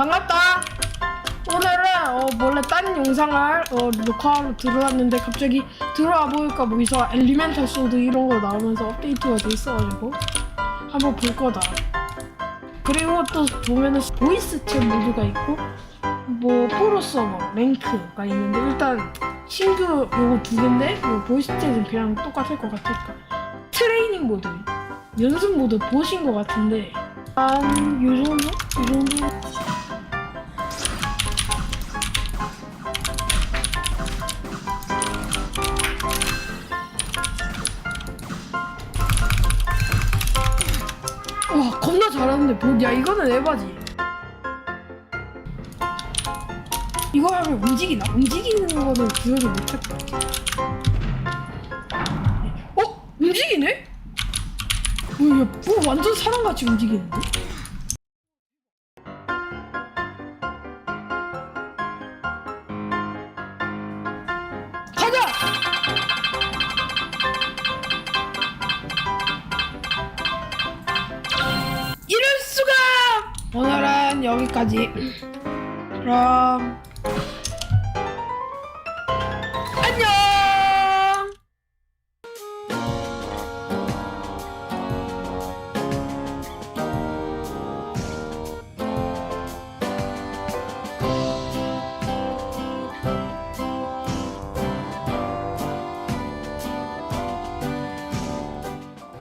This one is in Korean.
반갑다. 오늘은 어, 원래 딴 영상을 어, 녹화하러 들어왔는데 갑자기 들어와 보니까 뭐 이상 엘리멘탈 소드 이런 거 나오면서 업데이트가 돼 있어가지고 한번 볼 거다. 그리고 또 보면은 보이스 챗 모드가 있고 뭐 프로 서버 랭크가 있는데 일단 신규 요거 두 개인데 뭐 보이스 챗은 그냥 똑같을 것 같으니까 트레이닝 모드 연습 모드 보신 것 같은데 한 요 정도? 요 정도? 잘하는데 뭐, 야 이거는 에바지 이거 하면 움직이나? 움직이는 거는 구현을 못할 것 같아 어? 움직이네? 어, 야, 뭐 완전 사람같이 움직이는데? 가자! 오늘은 여기까지. 그럼